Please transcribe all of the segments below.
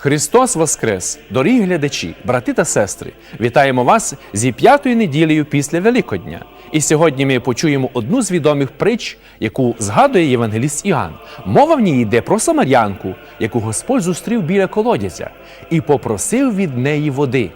Христос Воскрес! Дорогі глядачі, брати та сестри! Вітаємо вас зі п'ятою неділею після Великодня. І сьогодні ми почуємо одну з відомих притч, яку згадує євангеліст Іоанн. Мова в ній йде про самарянку, яку Господь зустрів біля колодязя і попросив від неї води.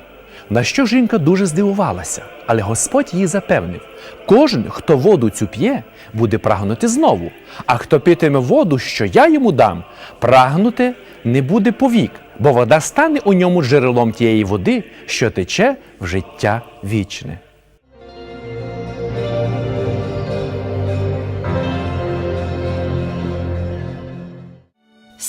На що жінка дуже здивувалася, але Господь їй запевнив: кожен, хто воду цю п'є, буде прагнути знову, а хто питиме воду, що я йому дам, прагнути не буде повік, бо вода стане у ньому джерелом тієї води, що тече в життя вічне.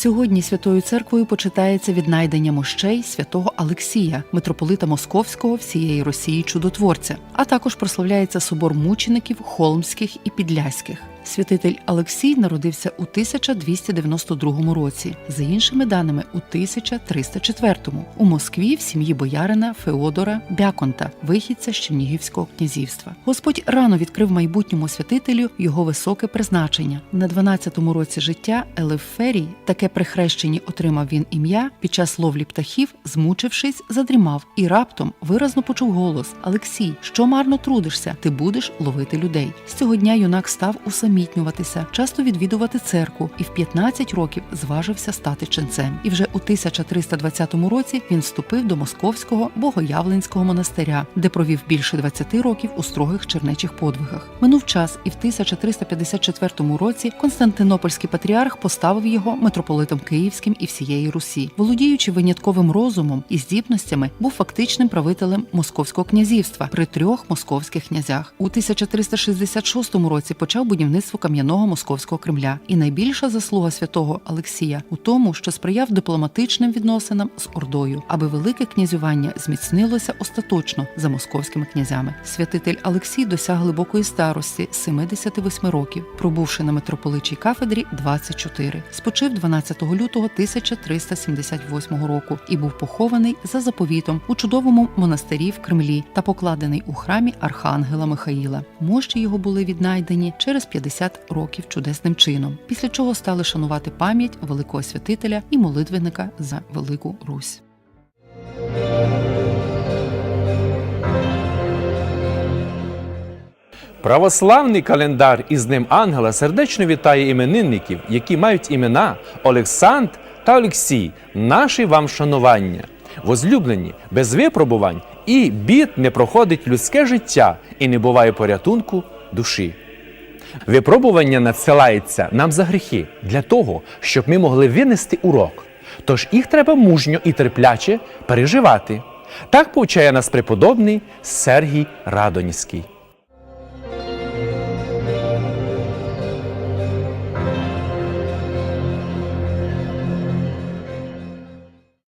Сьогодні Святою Церквою почитається віднайдення мощей святого Алексія, митрополита Московського всієї Росії чудотворця, а також прославляється собор мучеників холмських і підляських. Святитель Олексій народився у 1292 році, за іншими даними, у 1304 у Москві в сім'ї боярина Феодора Бяконта, вихідця з Чернігівського князівства. Господь рано відкрив майбутньому святителю його високе призначення. На 12-му році життя Елеферій, таке при хрещенні отримав він ім'я, під час ловлі птахів, змучившись, задрімав і раптом виразно почув голос: Алексій, що марно трудишся, ти будеш ловити людей. З цього дня юнак став усамітнюватися, часто відвідувати церкву, і в 15 років зважився стати ченцем. І вже у 1320 році він вступив до московського богоявленського монастиря, де провів більше 20 років у строгих чернечих подвигах. Минув час, і в 1354 році Константинопольський патріарх поставив його митрополитом Київським і всієї Русі. Володіючи винятковим розумом і здібностями, був фактичним правителем московського князівства при трьох московських князях. У 1366 році почав будівництво кам'яного московського Кремля. І найбільша заслуга святого Олексія у тому, що сприяв дипломатичним відносинам з Ордою, аби велике князювання зміцнилося остаточно за московськими князями. Святитель Олексій досяг глибокої старості 78 років, пробувши на митрополичій кафедрі 24. Спочив 12 лютого 1378 року і був похований за заповітом у чудовому монастирі в Кремлі та покладений у храмі Архангела Михаїла. Мощі його були віднайдені через 50 років чудесним чином, після чого стали шанувати пам'ять великого святителя і молитвенника за Велику Русь. Православний календар із Днем Ангела сердечно вітає іменинників, які мають імена Олександр та Олексій. Наші вам шанування. Возлюблені, без випробувань і бід не проходить людське життя і не буває порятунку душі. Випробування надсилається нам за гріхи для того, щоб ми могли винести урок. Тож їх треба мужньо і терпляче переживати. Так повчає нас преподобний Сергій Радонівський.